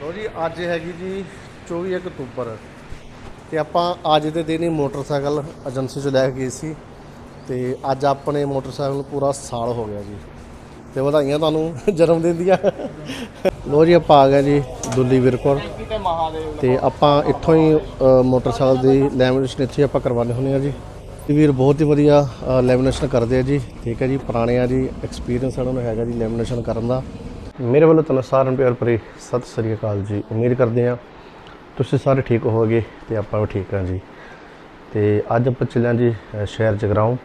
ਲੋ ਜੀ, ਅੱਜ ਹੈਗੀ ਜੀ 24 ਅਕਤੂਬਰ ਤੇ ਆਪਾਂ ਅੱਜ ਦੇ ਦਿਨ ਹੀ ਮੋਟਰਸਾਈਕਲ ਏਜੰਸੀ 'ਚੋਂ ਲੈ ਕੇ ਗਏ ਸੀ ਤੇ ਅੱਜ ਆਪਣੇ ਮੋਟਰਸਾਈਕਲ ਨੂੰ ਪੂਰਾ ਸਾਲ ਹੋ ਗਿਆ ਜੀ ਤੇ ਵਧਾਈਆਂ ਤੁਹਾਨੂੰ ਜਨਮ ਦਿਨ ਦੀਆਂ। ਲੋ ਜੀ, ਆਪਾਂ ਆ ਗਏ ਜੀ ਦੁੱਲੀ ਵਿਰਕੌਰ ਤੇ ਆਪਾਂ ਇੱਥੋਂ ਹੀ ਮੋਟਰਸਾਈਕਲ ਦੀ ਲੈਮੀਨੇਸ਼ਨ ਇੱਥੇ ਆਪਾਂ ਕਰਵਾਉਂਦੇ ਹੁੰਦੇ ਆ ਜੀ। ਇਹ ਵੀਰ ਬਹੁਤ ਹੀ ਵਧੀਆ ਲੈਮੀਨੇਸ਼ਨ ਕਰਦੇ ਆ ਜੀ। ਠੀਕ ਹੈ ਜੀ, ਪੁਰਾਣੇ ਆ ਜੀ ਐਕਸਪੀਰੀਅੰਸ ਇਹਨਾਂ ਨੂੰ ਹੈਗਾ ਜੀ ਲੈਮੀਨੇਸ਼ਨ ਕਰਨ ਦਾ। ਮੇਰੇ ਵੱਲੋਂ ਤੁਹਾਨੂੰ ਸਾਰਿਆਂ ਨੂੰ ਪਿਆਰ ਭਰੀ ਸਤਿ ਸ੍ਰੀ ਅਕਾਲ ਜੀ। ਉਮੀਦ ਕਰਦੇ ਹਾਂ ਤੁਸੀਂ ਸਾਰੇ ਠੀਕ ਹੋਵੋਗੇ ਤੇ ਆਪਾਂ ਵੀ ਠੀਕ ਹਾਂ ਜੀ। ਤੇ ਅੱਜ ਆਪਾਂ ਚੱਲਿਆ ਜੀ ਸ਼ਹਿਰ ਜਗਰਾਉਂ।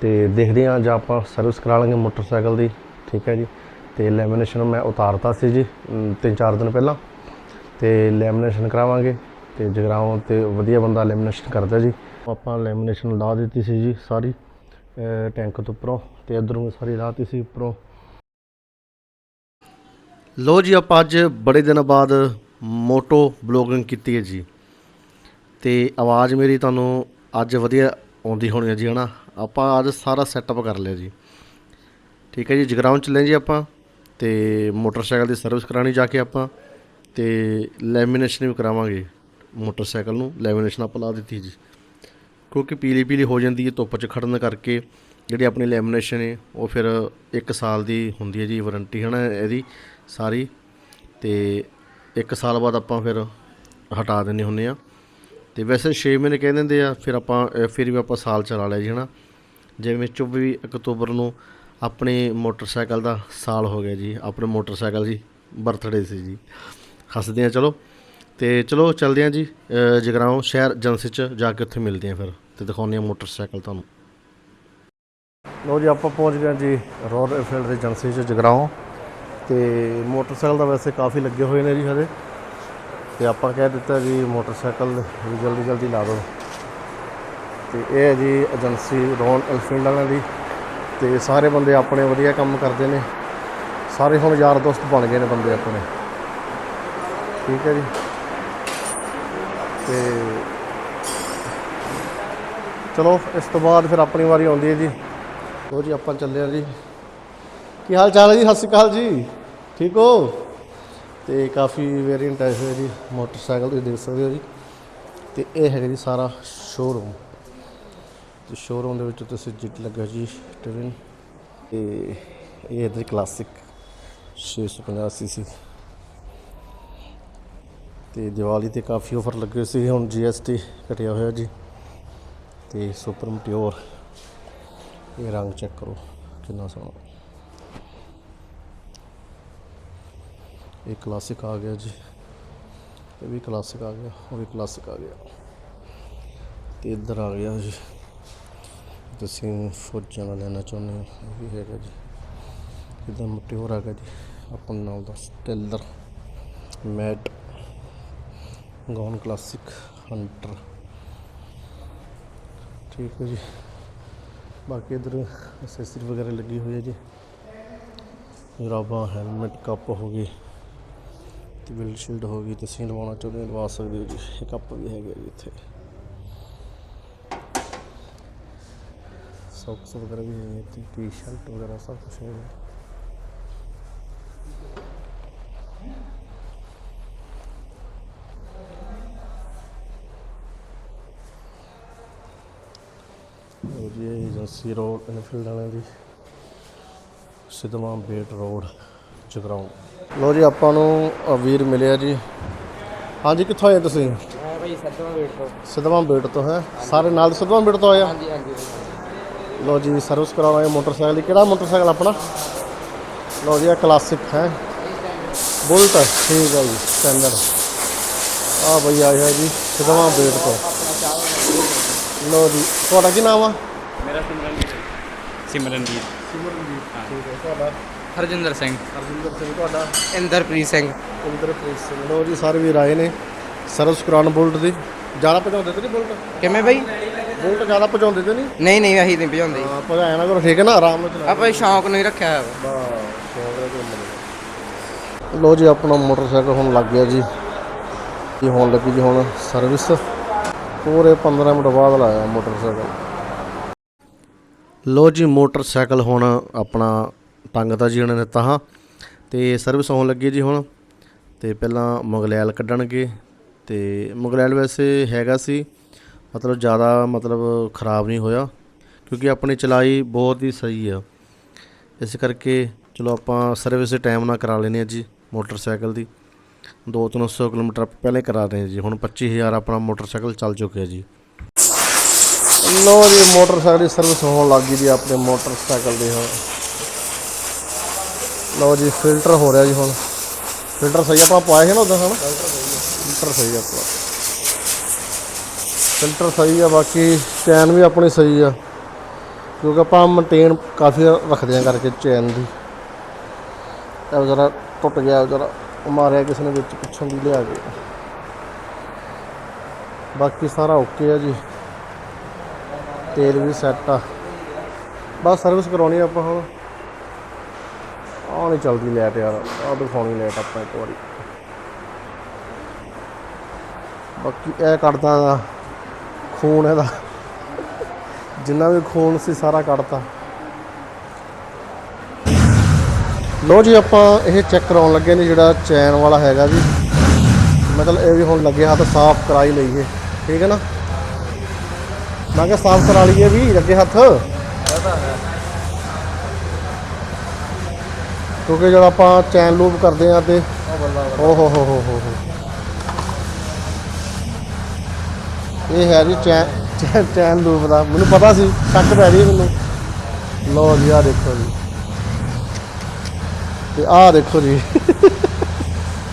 ਤੇ ਦੇਖਦੇ ਹਾਂ ਜਾਂ ਆਪਾਂ ਸਰਵਿਸ ਕਰਾ ਲਾਂਗੇ ਮੋਟਰਸਾਈਕਲ ਦੀ ਠੀਕ ਹੈ ਜੀ। ਤੇ ਲੈਮੀਨੇਸ਼ਨ ਮੈਂ ਉਤਾਰਤਾ ਸੀ ਜੀ ਅਮ, ਤਿੰਨ ਚਾਰ ਦਿਨ ਪਹਿਲਾਂ। ਤੇ ਲੈਮੀਨੇਸ਼ਨ ਕਰਾਵਾਂਗੇ ਤੇ ਜਗਰਾਉਂ ਤੇ ਵਧੀਆ ਬੰਦਾ ਲੈਮੀਨੇਸ਼ਨ ਕਰਦਾ ਜੀ। ਆਪਾਂ ਲੈਮੀਨੇਸ਼ਨ ਲਾ ਦਿੱਤੀ ਸੀ ਜੀ ਸਾਰੀ ਟੈਂਕ ਤੋਂ ਉੱਪਰੋਂ ਤੇ ਇਧਰੋਂ ਸਾਰੀ ਲਾਤੀ ਸੀ ਉੱਪਰੋਂ। ਲੋ ਜੀ, ਆਪਾਂ ਅੱਜ ਬੜੇ ਦਿਨਾਂ ਬਾਅਦ ਮੋਟੋ ਬਲੌਗਿੰਗ ਕੀਤੀ ਹੈ ਜੀ। ਤੇ ਆਵਾਜ਼ ਮੇਰੀ ਤੁਹਾਨੂੰ ਅੱਜ ਵਧੀਆ ਆਉਂਦੀ ਹੋਣੀ ਹੈ ਜੀ, ਹਨਾ? ਆਪਾਂ ਅੱਜ ਸਾਰਾ ਸੈਟਅਪ ਕਰ ਲਿਆ ਜੀ। ਠੀਕ ਹੈ ਜੀ, ਜਗਰਾਉਂ ਚੱਲੇ ਜੀ ਆਪਾਂ ਤੇ ਮੋਟਰਸਾਈਕਲ ਦੀ ਸਰਵਿਸ ਕਰਾਣੀ ਜਾ ਕੇ ਆਪਾਂ ਤੇ ਲੈਮੀਨੇਸ਼ਨ ਵੀ ਕਰਾਵਾਂਗੇ। ਮੋਟਰਸਾਈਕਲ ਨੂੰ ਲੈਮੀਨੇਸ਼ਨ ਆਪਾਂ ਲਾ ਦਿੱਤੀ ਜੀ। ਕਿਉਂਕਿ ਪੀਲੀ ਪੀਲੀ ਹੋ ਜਾਂਦੀ ਹੈ, ਧੁੱਪ 'ਚ ਖੜਨ ਕਰਕੇ। ਜਿਹੜੀ ਆਪਣੀ ਲੈਮੀਨੇਸ਼ਨ ਹੈ ਉਹ ਫਿਰ 1 ਸਾਲ ਦੀ ਹੁੰਦੀ ਹੈ ਜੀ ਵਾਰੰਟੀ ਹੈ ਨਾ ਇਹਦੀ ਸਾਰੀ। ਤੇ 1 ਸਾਲ ਬਾਅਦ ਆਪਾਂ ਫਿਰ ਹਟਾ ਦਿੰਦੇ ਹੁੰਦੇ ਆ ਤੇ ਵੈਸੇ 6 ਮਹੀਨੇ ਕਹਿ ਦਿੰਦੇ ਆ ਫਿਰ ਆਪਾਂ ਫਿਰ ਵੀ ਆਪਾਂ ਸਾਲ ਚਲਾ ਲਿਆ ਜੀ ਹਨਾ। ਜਿਵੇਂ 24 ਅਕਤੂਬਰ ਨੂੰ ਆਪਣੇ ਮੋਟਰਸਾਈਕਲ ਦਾ ਸਾਲ ਹੋ ਗਿਆ ਜੀ ਆਪਣੇ ਮੋਟਰਸਾਈਕਲ ਜੀ ਬਰਥਡੇ ਸੀ ਜੀ। ਹੱਸਦੇ ਆ ਚਲੋ। ਤੇ ਚਲੋ ਚੱਲਦੇ ਆ ਜੀ ਅ, ਜਗਰਾਉਂ ਸ਼ਹਿਰ ਏਜੰਸੀ ਚ ਜਾ ਕੇ ਉੱਥੇ ਮਿਲਦੇ ਆ ਫਿਰ ਤੇ ਦਿਖਾਉਂਦੇ ਆ ਮੋਟਰਸਾਈਕਲ ਤੁਹਾਨੂੰ। ਲੋ ਜੀ, ਆਪਾਂ ਪਹੁੰਚ ਗਏ ਜੀ ਰੋਰ ਐਨਫੀਲਡ ਦੀ ਏਜੰਸੀ ਚ, ਜਗਰਾਉਂ। ਤੇ ਮੋਟਰਸਾਈਕਲ ਦਾ ਵੈਸੇ ਕਾਫੀ ਲੱਗੇ ਹੋਏ ਨੇ ਜੀ ਹਜੇ। ਤੇ ਆਪਾਂ ਕਹਿ ਦਿੱਤਾ ਜੀ, ਮੋਟਰਸਾਈਕਲ ਵੀ ਜਲਦੀ ਜਲਦੀ ਲਾ ਦਿਓ। ਤੇ ਇਹ ਹੈ ਜੀ ਏਜੰਸੀ ਰੋਨ ਐਨਫੀਲਡ ਵਾਲਿਆਂ ਦੀ। ਤੇ ਸਾਰੇ ਬੰਦੇ ਆਪਣੇ ਵਧੀਆ ਕੰਮ ਕਰਦੇ ਨੇ। ਸਾਰੇ ਹੁਣ ਯਾਰ ਦੋਸਤ ਬਣ ਗਏ ਨੇ ਬੰਦੇ ਆਪਣੇ। ਠੀਕ ਹੈ ਜੀ। ਤੇ ਚਲੋ, ਇਸ ਤੋਂ ਬਾਅਦ ਫਿਰ ਆਪਣੀ ਵਾਰੀ ਆਉਂਦੀ ਹੈ ਜੀ। ਲੋ ਜੀ, ਆਪਾਂ ਚੱਲੇ ਆ ਜੀ। ਕੀ ਹਾਲ ਚਾਲ ਹੈ ਜੀ? ਸਤਿ ਸ਼੍ਰੀ ਅਕਾਲ ਜੀ। ਠੀਕ ਹੋ? ਤੇ ਕਾਫੀ ਵੇਰੀਐਂਟ ਆਏ ਹੋਏ ਜੀ, ਮੋਟਰਸਾਈਕਲ ਤੁਸੀਂ ਦੇਖ ਸਕਦੇ ਹੋ ਜੀ। ਤੇ ਇਹ ਹੈਗਾ ਜੀ ਸਾਰਾ ਸ਼ੋਰੂਮ ਤੇ ਸ਼ੋਰੂਮ ਦੇ ਵਿੱਚ ਤੁਸੀਂ ਜਿੱਟ ਲੱਗਾ ਜੀ ਟ੍ਰੇਨ ਤੇ ਇਹ ਇਧਰ ਕਲਾਸਿਕ 650 ਸੀਸੀ ਤੇ ਦੀਵਾਲੀ ਤੇ ਕਾਫੀ ਆਫਰ ਲੱਗੇ ਸੀ, ਹੁਣ ਜੀਐਸਟੀ ਘਟਿਆ ਹੋਇਆ ਜੀ। ਤੇ ਸੁਪਰ ਮਟਿਓਰ ਇਹ ਰੰਗ ਚੈੱਕ ਕਰੋ, ਕਿੰਨਾ ਸੋਹਣਾ। ਇਹ ਕਲਾਸਿਕ ਆ ਗਿਆ ਜੀ। ਇਹ ਵੀ ਕਲਾਸਿਕ ਆ ਗਿਆ, ਉਹ ਵੀ ਕਲਾਸਿਕ ਆ ਗਿਆ। ਤੇ ਇੱਧਰ ਆ ਗਿਆ ਜੀ। ਤੁਸੀਂ ਫੌਜਾਂ ਨਾਲ ਲੈਣਾ ਚਾਹੁੰਦੇ ਹੋ, ਇਹ ਵੀ ਹੈਗਾ ਜੀ। ਇੱਧਰ ਮਟਿਓਰ ਆ ਗਿਆ ਜੀ। ਆਪਣਾ ਨਾਮ ਦਾ stellar matte, gone classic hunter ਠੀਕ ਹੈ ਜੀ। ਬਾਕੀ ਇਧਰ ਅਸੈਸਰੀ ਵਗੈਰਾ ਲੱਗੀ ਹੋਈ ਹੈ ਜੀ। ਜਰਾਬਾਂ ਹੈਲਮਟ ਕੱਪ ਹੋ ਗਏ ਤੇ ਬਿਲਡ ਸ਼ੀਲਡ ਹੋ ਗਈ ਤੁਸੀਂ ਲਵਾਉਣਾ ਚਾਹੁੰਦੇ ਹੋ, ਲਵਾ ਸਕਦੇ ਹੋ ਜੀ। ਇਹ ਕੱਪ ਵੀ ਹੈਗੇ ਜੀ ਇੱਥੇ। ਸੌਕਸ ਵਗੈਰਾ ਵੀ ਹੈਗੇ ਤੇ ਟੀ-ਸ਼ਰਟ ਵਗੈਰਾ ਸਭ ਕੁਝ ਹੈਗਾ ਉਹ ਜੀ ਇਹ ਏਜੰਸੀ ਰੋਡ ਇਨਫੀਲਡ ਵਾਲਿਆਂ ਦੀ ਸਿੱਧਵਾਂ ਬੇਟ ਰੋਡ ਜਗਰਾਉਂ। ਲੋ ਜੀ ਆਪਾਂ ਨੂੰ ਵੀਰ ਮਿਲਿਆ ਜੀ। ਹਾਂਜੀ ਕਿੱਥੋਂ ਆਏ ਤੁਸੀਂ? ਭਾਈ ਤੋਂ। ਸਿੱਧਵਾਂ ਬੇਟ ਤੋਂ ਹੈ? ਸਾਰੇ ਨਾਲ ਸਿੱਧਵਾਂ ਬੇਟ ਤੋਂ ਆਏ ਆ ਹਾਂਜੀ ਹਾਂਜੀ ਲੋ ਜੀ ਸਰਵਿਸ ਕਰਾਉਣਾ ਹੈ ਮੋਟਰਸਾਈਕਲ ਦੀ। ਕਿਹੜਾ ਮੋਟਰਸਾਈਕਲ ਆਪਣਾ? ਲੋ ਜੀ ਇਹ ਕਲਾਸਿਕ ਹੈ? ਬੁਲਟ ਠੀਕ ਹੈ ਜੀ ਸਟੈਂਡਰਡ ਆ ਬਈ ਆਇਆ ਜੀ ਸਿੱਧਵਾਂ ਬੇਟ ਤੋਂ। ਲੋ ਜੀ ਤੁਹਾਡਾ ਕੀ ਨਾਮ ਆ? ਮੇਰਾ ਸਿਮਰਨਜੀਤ। ਸਿਮਰਨਜੀਤ ਸਿਮਰਨਜੀਤ ਠੀਕ ਹੈ ਤੁਹਾਡਾ? ਹਰਜਿੰਦਰ ਸਿੰਘ। ਹਰਜਿੰਦਰ ਸਿੰਘ ਤੁਹਾਡਾ? ਇੰਦਰਪ੍ਰੀਤ ਸਿੰਘ। ਇੰਦਰਪ੍ਰੀਤ ਸਿੰਘ। ਲੋ ਜੀ ਸਾਰੇ ਵੀਰ ਆਏ ਨੇ। ਸਰਵਿਸ ਕਰਾਉਣ ਬੁਲਟ ਦੀ। ਜ਼ਿਆਦਾ ਭਜਾਉਂਦੇ ਤੇ ਨਹੀਂ ਬੁਲਟ? ਕਿਵੇਂ ਭਾਈ ਬੁਲਟ ਜ਼ਿਆਦਾ ਭਜਾਉਂਦੇ ਤੇ ਨਹੀਂ? ਨਹੀਂ ਨਹੀਂ ਅਸੀਂ ਨਹੀਂ ਭਜਾਉਂਦੇ। ਹਾਂ ਭਜਾਇਆ ਨਾ ਕਰੋ ਠੀਕ ਹੈ ਨਾ? ਆਰਾਮ ਨਾਲ ਚਲਾਓ। ਆਪਾਂ ਸ਼ੌਂਕ ਨੂੰ ਹੀ ਰੱਖਿਆ ਹੋਇਆ ਵਾ। ਲੋ ਜੀ ਆਪਣਾ ਮੋਟਰਸਾਈਕਲ ਹੁਣ ਲੱਗ ਗਿਆ ਜੀ। ਇਹ ਹੋਣ ਲੱਗੀ ਜੀ ਹੁਣ ਸਰਵਿਸ। ਪੂਰੇ 15 ਮਿੰਟ ਬਾਅਦ ਲਾਇਆ ਮੋਟਰਸਾਈਕਲ। ਲੋ ਜੀ, ਮੋਟਰਸਾਈਕਲ ਹੁਣ ਆਪਣਾ ਟੰਗ ਤਾਂ ਜੀ ਉਹਨਾਂ ਨੇ ਤਾਂ ਤੇ ਸਰਵਿਸ ਹੋਣ ਲੱਗੀ ਜੀ ਹੁਣ। ਤੇ ਪਹਿਲਾਂ ਮੁਗਲੈਲ ਕੱਢਣਗੇ। ਤੇ ਮੁਗਲੈਲ ਵੈਸੇ ਹੈਗਾ ਸੀ, ਮਤਲਬ ਜ਼ਿਆਦਾ ਮਤਲਬ ਖਰਾਬ ਨਹੀਂ ਹੋਇਆ, ਕਿਉਂਕਿ ਆਪਣੀ ਚਲਾਈ ਬਹੁਤ ਹੀ ਸਹੀ ਆ। ਇਸ ਕਰਕੇ ਚਲੋ ਆਪਾਂ ਸਰਵਿਸ ਟਾਈਮ ਨਾਲ ਕਰਾ ਲੈਨੇ ਆ ਜੀ ਮੋਟਰਸਾਈਕਲ ਦੀ। 2-300 ਕਿਲੋਮੀਟਰ ਆਪਾਂ ਪਹਿਲੇ ਕਰਾ ਰਹੇ ਜੀ। ਹੁਣ 25000 ਆਪਣਾ ਮੋਟਰਸਾਈਕਲ ਚੱਲ ਚੁੱਕਿਆ ਜੀ। ਲੋ ਜੀ, ਮੋਟਰਸਾਈਕਲ ਦੀ ਸਰਵਿਸ ਹੋਣ ਲੱਗ ਗਈ ਜੀ, ਆਪਣੇ ਮੋਟਰਸਾਈਕਲ ਦੀ ਹੁਣ। ਲਓ ਜੀ ਫਿਲਟਰ ਹੋ ਰਿਹਾ ਜੀ ਹੁਣ। ਫਿਲਟਰ ਸਹੀ ਆਪਾਂ ਪਾਇਆ ਸੀ ਨਾ ਉਦੋਂ, ਹਨਾ? ਫਿਲਟਰ ਸਹੀ ਆ ਆਪਣਾ। ਫਿਲਟਰ ਸਹੀ ਆ, ਬਾਕੀ ਚੈਨ ਵੀ ਆਪਣੀ ਸਹੀ ਆ। ਕਿਉਂਕਿ ਆਪਾਂ ਮੇਨਟੇਨ ਕਾਫੀ ਰੱਖਦੇ ਆ ਕਰਕੇ ਚੈਨ ਦੀ। ਇਹ ਜਰਾ ਟੁੱਟ ਗਿਆ ਜਰਾ ਮਾਰਿਆ ਕਿਸੇ ਨੇ ਵਿੱਚ, ਪਿੱਛੋਂ ਦੀ ਲਿਆ ਕੇ। ਬਾਕੀ ਸਾਰਾ ਓਕੇ ਆ ਜੀ। ਤੇਲ ਵੀ ਸੈੱਟ ਆ। ਬਸ ਸਰਵਿਸ ਕਰਾਉਣੀ ਆਪਾਂ ਹੁਣ। ਆਹ ਨਹੀਂ ਚੱਲਦੀ ਲੈਟ ਯਾਰ, ਆਹ ਦਿਖਾਉਣੀ ਲੈਟ ਆਪਾਂ ਇੱਕ ਵਾਰੀ। ਬਾਕੀ ਇਹ ਕੱਢਦਾ ਖੂਨ ਇਹਦਾ। ਜਿੰਨਾ ਵੀ ਖੂਨ ਸੀ ਸਾਰਾ ਕੱਢਤਾ। ਲੋ ਜੀ ਆਪਾਂ ਇਹ ਚੈੱਕ ਕਰਾਉਣ ਲੱਗੇ ਨੇ ਜਿਹੜਾ ਚੈਨ ਵਾਲਾ ਹੈਗਾ ਜੀ। ਮਤਲਬ ਇਹ ਵੀ ਹੁਣ ਲੱਗਿਆ ਹੱਥ ਸਾਫ਼ ਕਰਾ ਲਈਏ। ਠੀਕ ਹੈ ਨਾ? ਮੈਂ ਕਿਹਾ ਸਾਫ਼ ਕਰਾ ਲਈਏ ਵੀ ਲੱਗੇ ਹੱਥ। ਕਿਉਂਕਿ ਜਦੋਂ ਆਪਾਂ ਚੈਨ ਲੂਪ ਕਰਦੇ ਆ ਤੇ ਓ ਹੋ ਹੋ ਹੋ ਹੋ ਹੋ। ਇਹ ਹੈ ਜੀ ਚੈਨ ਚੈਨ- ਲੂਪ ਦਾ। ਮੈਨੂੰ ਪਤਾ ਸੀ ਸ਼ੱਕ ਪੈ ਰਹੀ ਮੈਨੂੰ। ਲਓ ਜੀ ਆ ਦੇਖੋ ਜੀ। ਤੇ ਆਹ ਦੇਖੋ ਜੀ।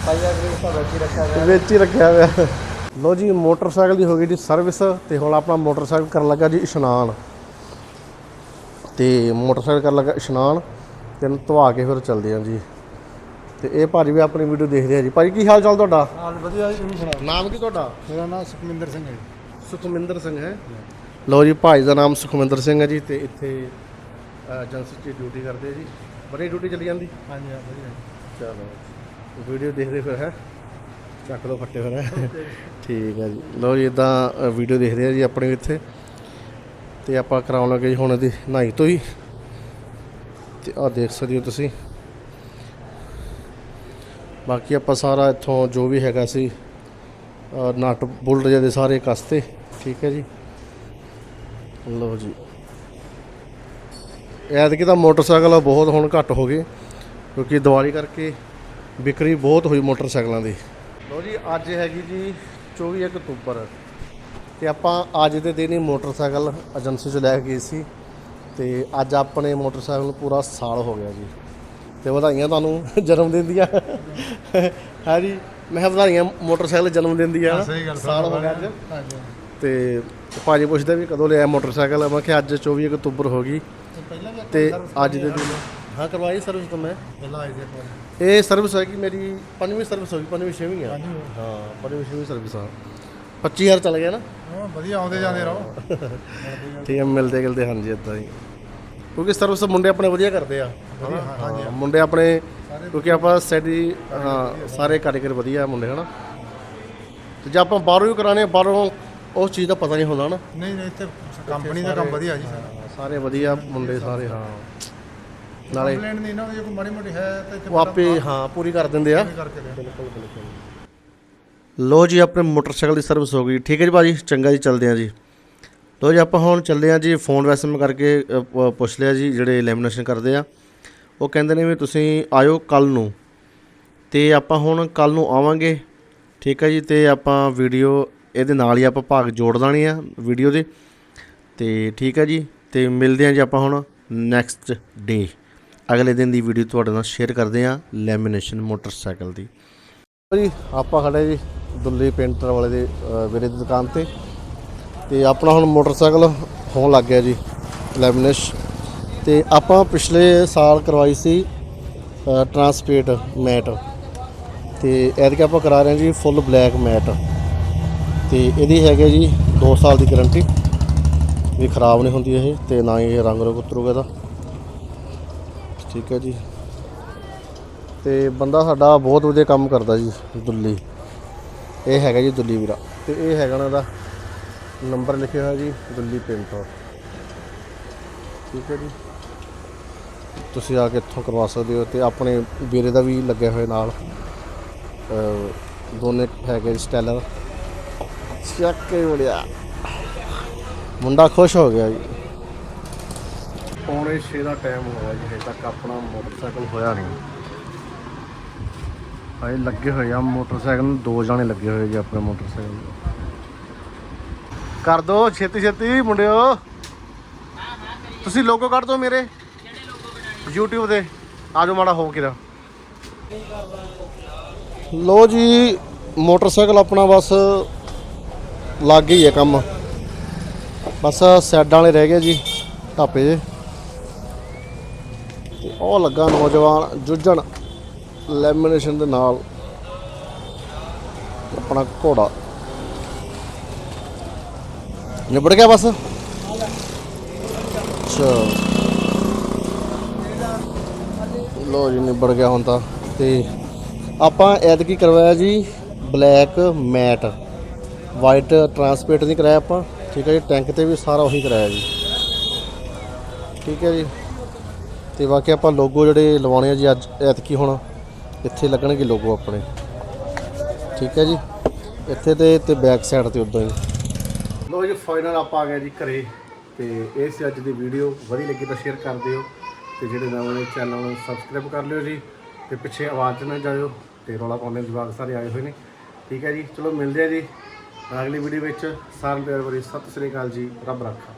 ਪਾਈਆ ਗ੍ਰੀਸ ਤਾਂ ਬੈਠੀ ਰੱਖਿਆ ਗਿਆ ਵਿੱਚ ਹੀ ਰੱਖਿਆ ਹੋਇਆ। ਲੋ ਜੀ ਮੋਟਰਸਾਈਕਲ ਦੀ ਹੋ ਗਈ ਜੀ ਸਰਵਿਸ ਤੇ ਹੁਣ ਆਪਣਾ ਮੋਟਰਸਾਈਕਲ ਕਰਨ ਲੱਗਾ ਜੀ ਇਸ਼ਨਾਨ। ਤੇ ਮੋਟਰਸਾਈਕਲ ਕਰਨ ਲੱਗਾ ਇਸ਼ਨਾਨ ਤੇ ਧਵਾ ਕੇ ਫਿਰ ਚੱਲਦੇ ਆਂ ਜੀ। ਤੇ ਇਹ ਭਾਜੀ ਵੀ ਆਪਣੀ ਵੀਡੀਓ ਦੇਖਦੇ ਆ ਜੀ। ਭਾਜੀ ਕੀ ਹਾਲ ਚਾਲ ਤੁਹਾਡਾ? ਹਾਲ ਵਧੀਆ ਜੀ ਤੁਸੀਂ ਸੁਣਾਓ? ਨਾਮ ਕੀ ਤੁਹਾਡਾ? ਮੇਰਾ ਨਾਮ ਸੁਖਮਿੰਦਰ ਸਿੰਘ ਹੈ। ਸੁਖਮਿੰਦਰ ਸਿੰਘ ਹੈ। ਲੋ ਜੀ ਭਾਜੀ ਦਾ ਨਾਮ ਸੁਖਮਿੰਦਰ ਸਿੰਘ ਹੈ ਜੀ ਤੇ ਇੱਥੇ ਏਜੰਸੀ 'ਚ ਡਿਊਟੀ ਕਰਦੇ ਆ ਜੀ। ਬੜੀ ਡਿਊਟੀ ਚੱਲੀ ਜਾਂਦੀ? ਹਾਂਜੀ ਹਾਂ ਵਧੀਆ। ਚਲੋ ਵੀਡੀਓ ਦੇਖਦੇ ਫਿਰ ਹੈ? ਚੱਕ ਲਓ ਫੱਟੇ ਫਿਰ। ਹੈਂ। ਠੀਕ ਹੈ ਜੀ। ਲਓ ਜੀ ਇਦਾਂ ਵੀਡੀਓ ਦੇਖਦੇ ਆ ਜੀ ਆਪਣੇ ਇੱਥੇ। ਤੇ ਆਪਾਂ ਕਰਾਉਣ ਲੱਗੇ ਜੀ ਹੁਣ ਇਹਦੀ ਨਹਾਈ ਤੋਂ ਹੀ ਤੇ ਆਹ ਦੇਖ ਸਕਦੇ ਹੋ ਤੁਸੀਂ। ਬਾਕੀ ਆਪਾਂ ਸਾਰਾ ਇੱਥੋਂ ਜੋ ਵੀ ਹੈਗਾ ਸੀ ਅਹ ਨਟ ਬੁਲਟ ਜਿਹੇ ਦੇ ਸਾਰੇ ਕਸਤੇ। ਠੀਕ ਹੈ ਜੀ। ਲਓ ਜੀ। ਐਤਕੀ ਤਾਂ ਮੋਟਰਸਾਈਕਲ ਬਹੁਤ ਹੁਣ ਘੱਟ ਹੋ ਗਏ, ਕਿਉਂਕਿ ਦੀਵਾਲੀ ਕਰਕੇ ਵਿਕਰੀ ਬਹੁਤ ਹੋਈ ਮੋਟਰਸਾਈਕਲਾਂ ਦੀ। ਲੋ ਜੀ ਅੱਜ ਹੈਗੀ ਜੀ 24 ਅਕਤੂਬਰ ਤੇ ਆਪਾਂ ਅੱਜ ਦੇ ਦਿਨ ਹੀ ਮੋਟਰਸਾਈਕਲ ਏਜੰਸੀ 'ਚ ਲੈ ਕੇ ਗਏ ਸੀ ਤੇ ਅੱਜ ਆਪਣੇ ਮੋਟਰਸਾਈਕਲ ਨੂੰ ਪੂਰਾ ਸਾਲ ਹੋ ਗਿਆ ਜੀ ਤੇ ਵਧਾਈਆਂ ਤੁਹਾਨੂੰ ਜਨਮ ਦਿਨ ਦੀਆਂ। ਹਾਂ ਜੀ ਮੈਂ ਵਧਾਈਆਂ ਮੋਟਰਸਾਈਕਲ ਜਨਮ ਦਿਨ ਦੀਆਂ। ਸਾਲ ਹੋ ਗਿਆ ਅੱਜ। ਤੇ ਭਾਜੀ ਪੁੱਛਦੇ ਵੀ ਕਦੋਂ ਲਿਆ ਮੋਟਰਸਾਈਕਲ? ਮੈਂ ਕਿਹਾ ਅੱਜ 24 ਅਕਤੂਬਰ ਹੋ ਗਈ। ਤੇ ਅੱਜ ਦੇ ਦਿਨ ਹਾਂ ਕਰਵਾਈ ਸਰਵਿਸ ਤਾਂ ਮੈਂ। ਪਹਿਲਾਂ ਆਈ ਸੀ ਇੱਕ ਵਾਰੀ ਇਹ ਸਰਵਿਸ ਹੈਗੀ ਮੇਰੀ ਪੰਜਵੀਂ ਸਰਵਿਸ ਹੋਈ ਪੰਜਵੀਂ ਛੇਵੀਂ ਆ। ਹਾਂ ਪੰਜਵੀਂ ਛੇਵੀਂ ਸਰਵਿਸ ਆ। 25000 ਚੱਲ ਗਿਆ ਨਾ। ਹਾਂ ਵਧੀਆ ਆਉਂਦੇ ਜਾਂਦੇ ਰਹੋ। ਠੀਕ ਹੈ ਮਿਲਦੇ ਗਿਲਦੇ ਹਾਂਜੀ ਇਦਾਂ ਹੀ। ਕਿਉਂਕਿ ਸਰਵਿਸ ਮੁੰਡੇ ਆਪਣੇ ਵਧੀਆ ਕਰਦੇ ਆ। ਹਾਂ। ਹਾਂ, ਮੁੰਡੇ ਆਪਣੇ ਕਿਉਂਕਿ ਆਪਾਂ ਸੈਡੀ ਹਾਂ ਸਾਰੇ ਕਾਰੀਗਰ ਵਧੀਆ ਮੁੰਡੇ ਹਨਾ। ਤੇ ਜੇ ਆਪਾਂ ਬਾਹਰੋਂ ਵੀ ਕਰਾਣੇ ਬਾਹਰੋਂ ਉਸ ਚੀਜ਼ ਦਾ ਪਤਾ ਨਹੀਂ ਹੁੰਦਾ ਨਾ ਨਹੀਂ ਨਹੀਂ ਇੱਥੇ ਕੰਪਨੀ ਦਾ ਕੰਮ ਵਧੀਆ ਜੀ ਸਾਰਾ। ਸਾਰੇ ਵਧੀਆ ਮੁੰਡੇ ਸਾਰੇ ਹਾਂ। ਨਾਲੇ ਕੰਪਲੇਂਟ ਨਹੀਂ ਨਾ ਜੇ ਕੋਈ ਮਾੜੀ ਮੋਟੀ ਹੈ ਤਾਂ ਇੱਥੇ ਉਹ ਆਪੇ ਹਾਂ ਪੂਰੀ ਕਰ ਦਿੰਦੇ ਆ। ਕਰਕੇ ਦੇ। ਲੋ ਜੀ ਆਪਣੇ ਮੋਟਰਸਾਈਕਲ ਦੀ ਸਰਵਿਸ ਹੋ ਗਈ। ਠੀਕ ਹੈ ਜੀ ਭਾਜੀ ਚੰਗਾ ਜੀ ਚੱਲਦੇ ਆ ਜੀ। ਲੋ ਜੀ ਆਪਾਂ ਹੁਣ ਚੱਲੇ ਆ ਜੀ ਫੋਨ ਵੈਸੇ ਮੈਂ ਕਰਕੇ ਪੁੱਛ ਲਿਆ ਜੀ ਜਿਹੜੇ ਲੈਮੀਨੇਸ਼ਨ ਕਰਦੇ ਆ। ਉਹ ਕਹਿੰਦੇ ਨੇ ਵੀ ਤੁਸੀਂ ਆਇਓ ਕੱਲ ਨੂੰ। ਤੇ ਆਪਾਂ ਹੁਣ ਕੱਲ ਨੂੰ ਆਵਾਂਗੇ। ਠੀਕ ਹੈ ਜੀ ਤੇ ਆਪਾਂ ਵੀਡੀਓ ਇਹਦੇ ਨਾਲ ਹੀ ਆਪਾਂ ਭਾਗ ਜੋੜ ਦੇਣੀ ਆ ਵੀਡੀਓ ਦੇ। ਤੇ ਠੀਕ ਹੈ ਜੀ ਤੇ ਮਿਲਦੇ ਆ ਜੀ ਆਪਾਂ ਹੁਣ ਨੈਕਸਟ ਡੇ ਅਗਲੇ ਦਿਨ ਦੀ ਵੀਡੀਓ ਤੁਹਾਡੇ ਨਾਲ ਸ਼ੇਅਰ ਕਰਦੇ ਹਾਂ ਲੈਮੀਨੇਸ਼ਨ ਮੋਟਰਸਾਈਕਲ ਦੀ। ਜੀ ਆਪਾਂ ਖੜੇ ਜੀ ਦੁੱਲੀ ਪੇਂਟਰ ਵਾਲੇ ਦੇ ਅ, ਵੀਰੇ ਦੀ ਦੁਕਾਨ ਤੇ। ਤੇ ਆਪਣਾ ਹੁਣ ਮੋਟਰਸਾਈਕਲ ਹੋਣ ਲੱਗ ਗਿਆ ਜੀ ਲੈਮੀਨੇਸ਼ ਤੇ ਆਪਾਂ ਪਿਛਲੇ ਸਾਲ ਕਰਵਾਈ ਸੀ ਟਰਾਂਸਪੇਟ ਮੈਟ ਤੇ ਐਤਕੀ ਆਪਾਂ ਕਰਾ ਰਹੇ ਹਾਂ ਜੀ ਫੁੱਲ ਬਲੈਕ ਮੈਟ ਤੇ ਇਹਦੀ ਹੈਗੇ ਜੀ 2 ਸਾਲ ਦੀ ਗਾਰੰਟੀ ਵੀ ਖਰਾਬ ਨਹੀਂ ਹੁੰਦੀ ਇਹ ਤੇ ਨਾ ਹੀ ਇਹ ਰੰਗ ਰੁਕ ਉਤਰੂਗਾ ਇਹਦਾ। ਠੀਕ ਹੈ ਜੀ। ਤੇ ਬੰਦਾ ਸਾਡਾ ਬਹੁਤ ਵਧੀਆ ਕੰਮ ਕਰਦਾ ਜੀ, ਦੁੱਲੀ। ਇਹ ਹੈਗਾ ਜੀ ਦੁੱਲੀ ਵੀਰਾ। ਤੇ ਇਹ ਹੈਗਾ ਨਾ ਦਾ ਨੰਬਰ ਲਿਖਿਆ ਹੋਇਆ ਜੀ, ਦੁੱਲੀ ਪੇਂਟਰ ਠੀਕ ਹੈ ਜੀ। ਤੁਸੀਂ ਆ ਕੇ ਇੱਥੋਂ ਕਰਵਾ ਸਕਦੇ ਹੋ ਤੇ ਆਪਣੇ ਵੀਰੇ ਦਾ ਵੀ ਲੱਗਿਆ ਹੋਇਆ ਨਾਲ। ਦੋਨੇ ਹੈਗੇ ਸਟੈਲਰ। ਚੱਕ ਕੇ ਮੁੰਡਾ ਖੁਸ਼ ਹੋ ਗਿਆ ਜੀ। ਪੌਣੇ 6 ਦਾ ਟਾਈਮ ਹੋਇਆ ਜੀ, ਹਜੇ ਤੱਕ ਆਪਣਾ ਮੋਟਰਸਾਈਕਲ ਹੋਇਆ ਨਹੀਂ। ਹਾਏ ਲੱਗੇ ਹੋਏ ਆ ਮੋਟਰਸਾਈਕਲ ਨੂੰ, ਦੋ ਜਾਣੇ ਲੱਗੇ ਹੋਏ ਜੀ ਆਪਣੇ ਮੋਟਰਸਾਈਕਲ ਕਰ ਦੋ, ਛੇਤੀ ਛੇਤੀ, ਮੁੰਡਿਓ। ਤੁਸੀਂ ਲੋਗੋ ਕੱਢ ਦਿਓ ਮੇਰੇ। YouTube ਤੇ। ਆਜੋ ਮਾੜਾ ਹੋ ਕੇ ਲੋ ਜੀ, ਮੋਟਰਸਾਈਕਲ ਆਪਣਾ ਬਸ ਲੱਗ ਗਈ ਹੈ ਕੰਮ। ਬਸ ਸਾਈਡਾਂ ਵਾਲੇ ਰਹਿ ਗਏ ਜੀ ਢਾਪੇ ਜੇ। ਤੇ ਉਹ ਲੱਗਾ ਨੌਜਵਾਨ ਜੁੱਝਣ ਲੈਮੀਨੇਸ਼ਨ ਦੇ ਨਾਲ ਆਪਣਾ ਘੋੜਾ। ਨਿਬੜ ਗਿਆ ਬਸ। ਅੱਛਾ। ਲੋ ਜੀ, ਨਿਬੜ ਗਿਆ ਹੁਣ ਤਾਂ। ਤੇ ਆਪਾਂ ਐਤਕੀ ਕਰਵਾਇਆ ਜੀ ਬਲੈਕ ਮੈਟ। ਵਾਈਟ ਟਰਾਂਸਪੇਰੈਂਟ ਨਹੀਂ ਕਰਾਇਆ ਆਪਾਂ। ਠੀਕ ਹੈ ਜੀ, ਟੈਂਕ ਤੇ ਵੀ ਸਾਰਾ ਉਹੀ ਕਰਾਇਆ ਜੀ। ਠੀਕ ਹੈ ਜੀ। ਤੇ ਬਾਕੀ ਆਪਾਂ ਲੋਗੋ ਜਿਹੜੇ ਲਵਾਉਣੇ ਆ ਜੀ ਅੱਜ, ਐਤਕੀ ਹੁਣ ਇੱਥੇ ਲੱਗਣਗੇ ਲੋਗੋ ਆਪਣੇ। ਠੀਕ ਹੈ ਜੀ? ਇੱਥੇ ਤੇ ਤੇ ਬੈਕ ਸਾਈਡ ਤੇ ਉਦਾਂ ਹੀ। ਲੋ ਜੀ ਫਾਈਨਲ ਆਪਾਂ ਆ ਗਏ ਜੀ ਘਰੇ। ਤੇ ਇਹ ਸੀ ਅੱਜ ਦੀ ਵੀਡੀਓ ਵਧੀਆ ਲੱਗੀ ਤਾਂ ਸ਼ੇਅਰ ਕਰ ਦਿਓ। ਤੇ ਜਿਹੜੇ ਨਵੇਂ ਨੇ ਚੈਨਲ ਨੂੰ ਸਬਸਕ੍ਰਾਈਬ ਕਰ ਲਿਓ ਜੀ। ਤੇ ਪਿੱਛੇ ਆਵਾਜ਼ ਨਾ ਜਾਇਓ। ਤੇ ਰੌਲਾ ਪਾਉਂਦੇ ਜਵਾਕ ਸਾਰੇ ਆਏ ਹੋਏ ਨੇ। ਠੀਕ ਹੈ ਜੀ? ਚਲੋ ਮਿਲਦੇ ਆ ਜੀ ਅਗਲੀ ਵੀਡੀਓ ਵਿੱਚ। ਸਾਰਿਆਂ ਨੂੰ ਪਿਆਰ ਭਰੀ ਸਤਿ ਸ੍ਰੀ ਅਕਾਲ ਜੀ। ਰੱਬ ਰੱਖਾ।